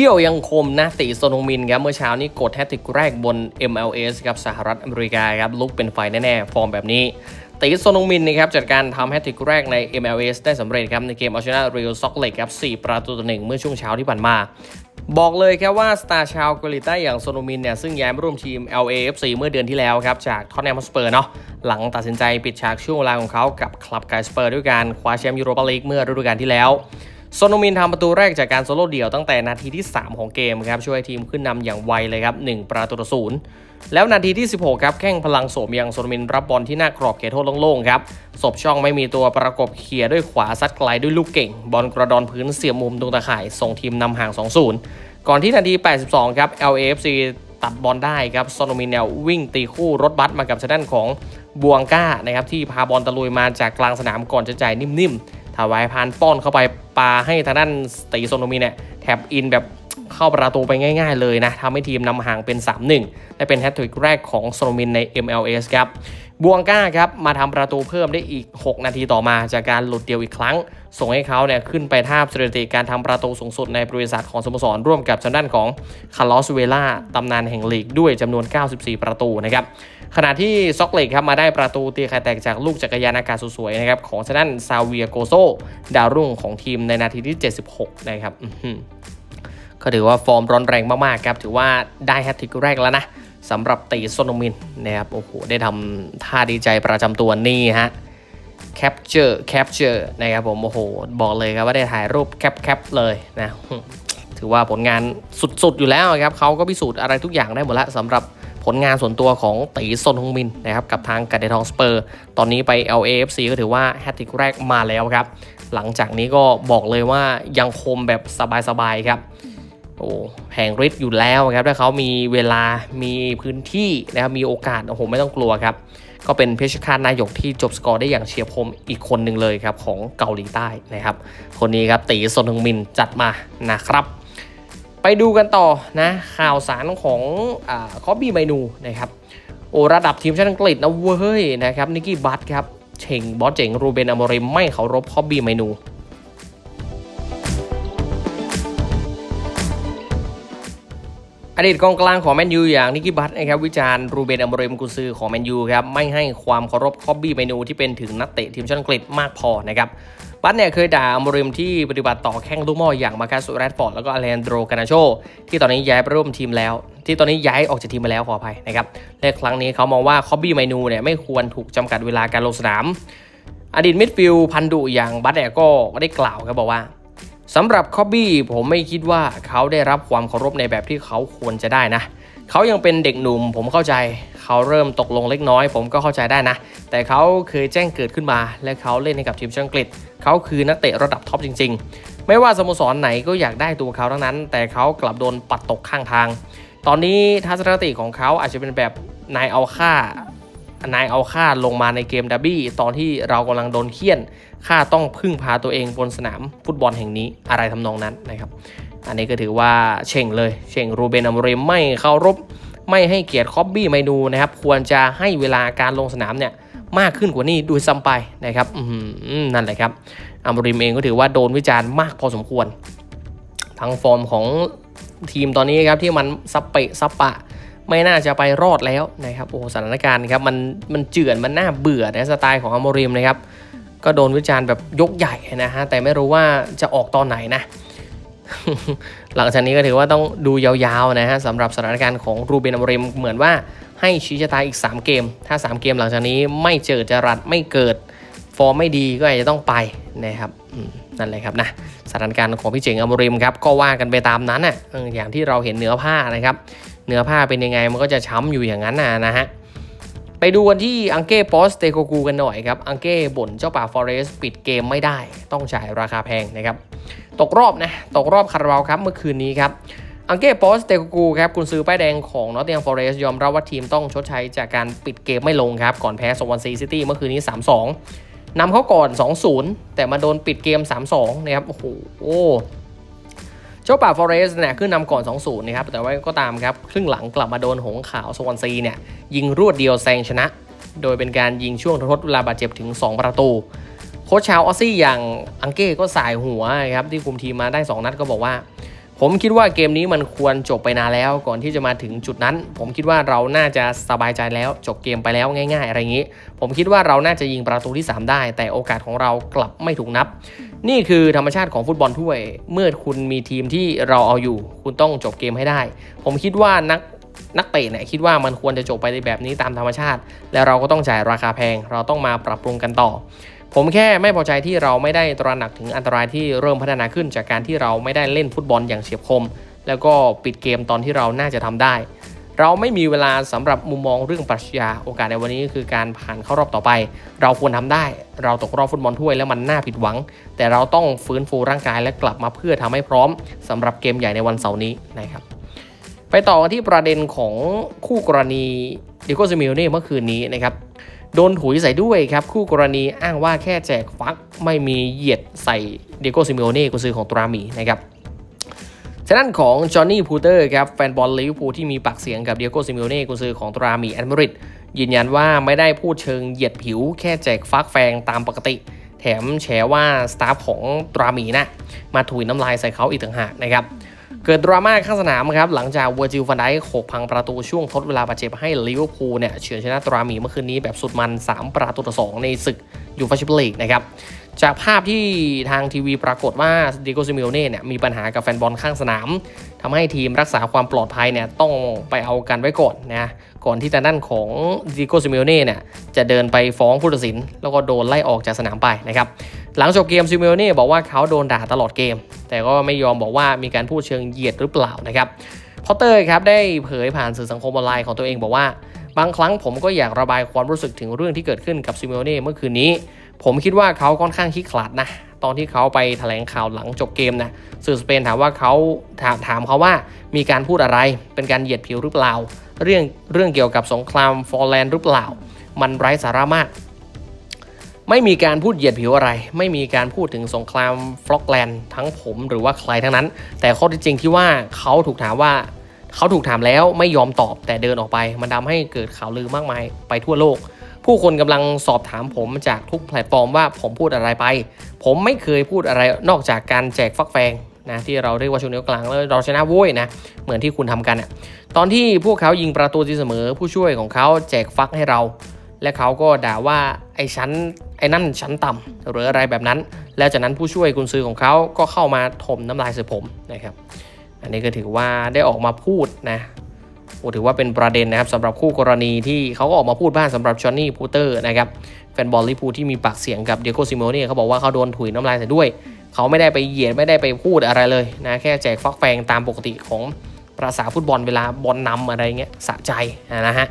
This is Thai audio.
ขี้ยวยังคมนะติโซนงมินครับเมื่อเช้านี้กดแฮตติกแรกบน MLS ครับสหรัฐอเมริกาครับลุกเป็นไฟแน่ๆ ฟอร์มแบบนี้ติโซนงมินนะครับจัดการทำแฮตติกแรกใน MLS ได้สำเร็จครับในเกมเอาชนะเรียลซ็อกเล็กครับ4ประตูต่อหนึ่งเมื่อช่วงเช้าที่ผ่านมา บอกเลยครับว่าสตาร์ชาวเกาหลีใต้อย่างโซนมินเนี่ยซึ่งย้ายมาร่วมทีม LAFC เมื่อเดือนที่แล้วครับจากท็อตแนมสเปอร์เนาะหลังตัดสินใจปิดฉากช่วงเวลาของเขากับคลับไกสเปอร์ด้วยการคว้าแชมป์ยูโรปาลีกเมื่อฤดูกาลที่แล้ว โซโนมินทำประตูแรกจากการโซโล่เดี่ยวตั้งแต่นาทีที่ 3 ของเกมครับช่วยทีมขึ้นนำอย่างไวเลยครับ 1 ประตูต่อศูนย์แล้วนาทีที่ 16 ครับ แข้งพลังโสมยังโซโนมินรับบอลที่หน้ากรอบเขตโทษโล่งๆครับศพช่องไม่มีตัวประกบเคลียด้วยขวาซัดไกลด้วยลูกเก่ง บอลกระดอนพื้นเสียบมุมตรงตะข่ายส่งทีมนำห่าง 2-0 ก่อนที่นาที 82 ครับ LAFC ตัดบอลได้ครับโซโนมินเนี่ยวิ่งตีคู่รถบัสมากับชาด้านของบวงก้านะครับที่พาบอลตะลุยมาจากกลางสนามก่อนจะจ่ายนิ่มๆ ถวายพานป้อนเข้าไปปาให้ทางด้านตีโซโนมินเนี่ยแท็บอินแบบเข้าประตูไปง่ายๆเลยนะทำให้ทีมนำห่างเป็น 3-1 และเป็นแฮตทริกแรกของโซโนมินใน MLS ครับ บวงก้าครับมาทำประตูเพิ่มได้อีก 6 นาทีต่อมา จากการหลุดเดียวอีกครั้ง ส่งให้เขาเนี่ยขึ้นไปทาบสถิติการทำประตูสูงสุดในบริษัทของสโมสรร่วมกับทางด้านของคาร์ลอสเวล่าตำนานแห่งลีกด้วยจำนวน 94 ประตูนะครับขณะที่ซ็อกเล็กครับมาได้ประตูตีไข่แตกจากลูกจักรยานอากาศสวยๆนะครับของทางด้านซาเวียโกโซดาวรุ่งของทีมในนาทีที่ 76 นะครับก็ถือว่าฟอร์มร้อนแรงมากๆครับถือว่าได้แฮตทริกแรกแล้วนะ สำหรับตีโซโนมินนะครับโอ้โหได้ทำท่าดีใจประจำตัวนี่ฮะ capture capture นะครับผมโอ้โห บอกเลยครับว่าได้ถ่ายรูปแคปแคปเลยนะถือว่าผลงานสุดๆอยู่แล้วครับเขาก็พิสูจน์อะไรทุกอย่างได้หมดล้วสำหรับผลงานส่วนตัวของตีซนฮงมินนะครับกับทางกัดเดทองสเปอร์ ตอนนี้ไป LAFC ก็ถือว่าแฮตติกแรกมาแล้วครับ หลังจากนี้ก็บอกเลยว่ายังคมแบบสบายๆครับ โอ้แผงฤทธิ์อยู่แล้วครับถ้าเขามีเวลามีพื้นที่นะครับมีโอกาสโอ้โหไม่ต้องกลัวครับ ก็เป็นเพชรคาตนายกที่จบสกอร์ได้อย่างเฉียบคมอีกคนหนึ่งเลยครับของเกาหลีใต้นะครับ คนนี้ครับตีซนฮึงมินจัดมานะครับ ไปดูกันต่อนะข่าวสารของอคอบบี้ไมนูนะครับโอระดับทีมชาติอังกฤษนะเว้ยนะครับนิกกี้บัตครับเชงบอสเจ๋งรูเบนอมริมไม่เคารพคอบบี้ไมนู อดีตกองกลางของแมนยูอย่างนิกกี้บัตนะครับวิจารณ์รูเบนอมเรมกุซือของแมนยูครับไม่ให้ความเคารพคอบบี้เมนูที่เป็นถึงนักเตะทีมชาติอังกฤษมากพอนะครับบัตเนี่ยเคยด่าอมเรมที่ปฏิบัติต่อแข้งลูกม่ออย่างมาคัสแรดฟอร์ดแล้วก็อเลนโดรกานาโชที่ตอนนี้ย้ายไปร่วมทีมแล้ว ที่ตอนนี้ย้ายออกจากทีมไปแล้วขออภัยนะครับและครั้งนี้เขามองว่าคอบบี้เมนูเนี่ยไม่ควรถูกจำกัดเวลาการลงสนาม อดีตมิดฟิลด์พันดุอย่างบัตเนี่ยก็ได้กล่าวครับบอกว่า สำหรับคอบบี้ผมไม่คิดว่าเขาได้รับความเคารพในแบบที่เขาควรจะได้นะ เขายังเป็นเด็กหนุ่มผมเข้าใจ เขาเริ่มตกลงเล็กน้อย ผมก็เข้าใจได้นะ แต่เขาเคยแจ้งเกิดขึ้นมา และเขาเล่นให้กับทีมชาติอังกฤษ เขาคือนักเตะระดับท็อปจริง ๆ ไม่ว่าสโมสรไหนก็อยากได้ตัวเขาทั้งนั้น แต่เขากลับโดนปัดตกข้างทาง ตอนนี้ทัศนคติของเขาอาจจะเป็นแบบนายเอาค่า นายเอาค่าลงมาในเกมดับบี้ตอนที่เรากำลังโดนเคี่ยนค่าต้องพึ่งพาตัวเองบนสนามฟุตบอลแห่งนี้อะไรทำนองนั้นนะครับ อันนี้ก็ถือว่าเช่งเลย เช่งรูเบนอมเรมไม่เคารพไม่ให้เกียรติคอบบี้ไมนูนะครับ ควรจะให้เวลาการลงสนามเนี่ยมากขึ้นกว่านี้ดูซ้ำไปนะครับนั่นแหละครับอัมริมเองก็ถือว่าโดนวิจารณ์มากพอสมควร ทั้งฟอร์มของทีมตอนนี้ครับที่มันสับเปะสับปะ ไม่น่าจะไปรอดแล้วนะครับโอ้สถานการณ์ครับมันมันเจือนมันน่าเบื่อในสไตล์ของอโมริมนะครับ ก็โดนวิจารณ์แบบยกใหญ่นะฮะแต่ไม่รู้ว่าจะออกตอนไหนนะ หลังจากนี้ก็ถือว่าต้องดูยาวๆนะฮะสำหรับสถานการณ์ของรูเบนอมริมเหมือนว่าให้ชี้ชะตาอีก 3 เกม ถ้า 3 เกมหลังจากนี้ไม่เจอจรัสไม่เกิดฟอร์มไม่ดีก็อาจจะต้องไปนะครับนั่นเลยครับนะสถานการณ์ของพี่เจ๋งอมริมครับก็ว่ากันไปตามนั้นอะอออย่างที่เราเห็นเนื้อผ้านะครับ เนื้อผ้าเป็นยังไงมันก็จะช้ำอยู่อย่างนั้นนะนะฮะไปดูกันที่อังเก้ปอสเตโกกูกันหน่อยครับ อังเก้บ่นเจ้าป่าฟอเรสปิดเกมไม่ได้ ต้องจ่ายราคาแพงนะครับ ตกรอบนะ ตกรอบคาราบาวครับเมื่อคืนนี้ครับ อังเก้ปอสเตโกกูครับกุนซือป้ายแดงของนอตติงฟอเรสยอมรับว่าทีมต้องชดใช้จากการปิดเกมไม่ลงครับ ก่อนแพ้สวอนซีซิตี้เมื่อคืนนี้ 3-2นำเขาก่อน 2-0 แต่มาโดนปิดเกม 3-2 นะครับ โอ้โห เจ้าป่าฟอเรสเนี่ยขึ้นนำก่อน 2-0 นะครับ แต่ว่าก็ตามครับ ครึ่งหลังกลับมาโดนหงขาวสวอนซีเนี่ย ยิงรวดเดียวแซงชนะ โดยเป็นการยิงช่วงทดเวลาบาดเจ็บถึง 2 ประตู โค้ชชาวออสซี่อย่างอังเก้ก็สายหัวครับที่คุมทีมมาได้ 2 นัดก็บอกว่า ผมคิดว่าเกมนี้มันควรจบไปนานแล้วก่อนที่จะมาถึงจุดนั้น ผมคิดว่าเราน่าจะสบายใจแล้ว จบเกมไปแล้วง่าย ๆ อะไรอย่างนี้ ผมคิดว่าเราน่าจะยิงประตูที่ 3 ได้ แต่โอกาสของเรากลับไม่ถูกนับ นี่คือธรรมชาติของฟุตบอลถ้วย เมื่อคุณมีทีมที่เราเอาอยู่ คุณต้องจบเกมให้ได้ ผมคิดว่านักนักเตะเนี่ยคิดว่ามันควรจะจบไปในแบบนี้ตามธรรมชาติ แล้วเราก็ต้องจ่ายราคาแพง เราต้องมาปรับปรุงกันต่อ ผมแค่ไม่พอใจที่เราไม่ได้ตระหนักถึงอันตรายที่เริ่มพัฒนาขึ้น จากการที่เราไม่ได้เล่นฟุตบอลอย่างเฉียบคม แล้วก็ปิดเกมตอนที่เราน่าจะทำได้ เราไม่มีเวลาสำหรับมุมมองเรื่องปรัชญาโอกาสในวันนี้คือการผ่านเข้ารอบต่อไป เราควรทำได้ เราตกรอบฟุตบอลถ้วยแล้วมันน่าผิดหวัง แต่เราต้องฟื้นฟูร่างกายและกลับมาเพื่อทำให้พร้อมสำหรับเกมใหญ่ในวันเสาร์นี้นะครับไปต่อกันที่ประเด็นของคู่กรณีดิโกซิมิโอเน่เมื่อคืนนี้นะครับ โดนถุยใส่ด้วยครับ คู่กรณีอ้างว่าแค่แจกฟักไม่มีเหยียดใส่ดิโกซิมิโอเน่กุซือของตรามีนะครับฉะนั้นของจอห์นนี่พูเตอร์ครับแฟนบอลลิเวอร์พูลที่มีปากเสียงกับเดิโกซิมิโอเน่กุซือของตรามีแอนมาริดยืนยันว่าไม่ได้พูดเชิงเหยียดผิว แค่แจกฟักแฟงตามปกติ แถมแฉว่าสตาฟของตรามีนะมาถุยน้ำลายใส่เขาอีกต่างหากนะครับ เกิดดราม่าข้างสนามครับหลังจากเวอร์จิลฟันไดค์โขกพังประตูช่วงทดเวลาบาดเจ็บให้ลิเวอร์พูลเนี่ยเฉือนชนะตรามีเมื่อคืนนี้แบบสุดมัน 3 ประตูต่อ 2 ในศึกยูฟาแชมเปี้ยนลีกนะครับจากภาพที่ทางทีวีปรากฏว่าดิโกซิมิโอเน่เนี่ยมีปัญหากับแฟนบอลข้างสนามทำให้ทีมรักษาความปลอดภัยเนี่ยต้องไปเอากันไว้ก่อนนะก่อนที่จะด้านของดิโกซิมิโอเน่เนี่ยจะเดินไปฟ้องผู้ตัดสิน แล้วก็โดนไล่ออกจากสนามไปนะครับ หลังจบเกมซิมโอเน่บอกว่าเขาโดนด่าตลอดเกม แต่ก็ไม่ยอมบอกว่ามีการพูดเชิงเหยียดหรือเปล่านะครับพอเตอร์ครับได้เผยผ่านสื่อสังคมออนไลน์ของตัวเองบอกว่า บางครั้งผมก็อยากระบายความรู้สึกถึงเรื่องที่เกิดขึ้นกับซิมโอเน่เมื่อคืนนี้ ผมคิดว่าเขาค่อนข้างขี้ขลาดนะ ตอนที่เขาไปแถลงข่าวหลังจบเกมนะสื่อสเปนถามว่าเขาถามถามเขาว่ามีการพูดอะไรเป็นการเหยียดผิวหรือเปล่า เรื่องเรื่องเกี่ยวกับสงครามฟอร์แลนด์หรือเปล่า มันไร้สาระมาก ไม่มีการพูดเหยียดผิวอะไร ไม่มีการพูดถึงสงครามฟล็อกแลนด์ทั้งผมหรือว่าใครทั้งนั้น แต่ข้อที่จริงที่ว่าเขาถูกถามว่าเขาถูกถามแล้วไม่ยอมตอบแต่เดินออกไป มันทำให้เกิดข่าวลือมากมายไปทั่วโลก ผู้คนกำลังสอบถามผมจากทุกแพลตฟอร์มว่าผมพูดอะไรไป ผมไม่เคยพูดอะไรนอกจากการแจกฟักแฟงนะที่เราเรียกว่าชูนิ้วกลางแล้วเราชนะโว้ยนะเหมือนที่คุณทำกันอะตอนที่พวกเขายิงประตูที่เสมอ ผู้ช่วยของเขาแจกฟักให้เรา และเขาก็ด่าว่าไอ้ชั้น ไอ้นั่นชั้นต่ำหรืออะไรแบบนั้น แล้วจากนั้นผู้ช่วยกุนซือของเขาก็เข้ามาถมน้ำลายใส่ผมนะครับ อันนี้ก็ถือว่าได้ออกมาพูดนะโอ้ถือว่าเป็นประเด็นนะครับสำหรับคู่กรณีที่เขาก็ออกมาพูดบ้างสำหรับจอห์นนี่พูเตอร์นะครับแฟนบอลลิพูที่มีปากเสียงกับเดียโกซิโมเน่เขาบอกว่าเขาโดนถุยน้ำลายใส่ด้วย เขาไม่ได้ไปเหยียดไม่ได้ไปพูดอะไรเลยนะแค่แจกฟักแฟงตามปกติของประษาฟุตบอลเวลาบอลนำอะไรเงี้ยสะใจนะฮะ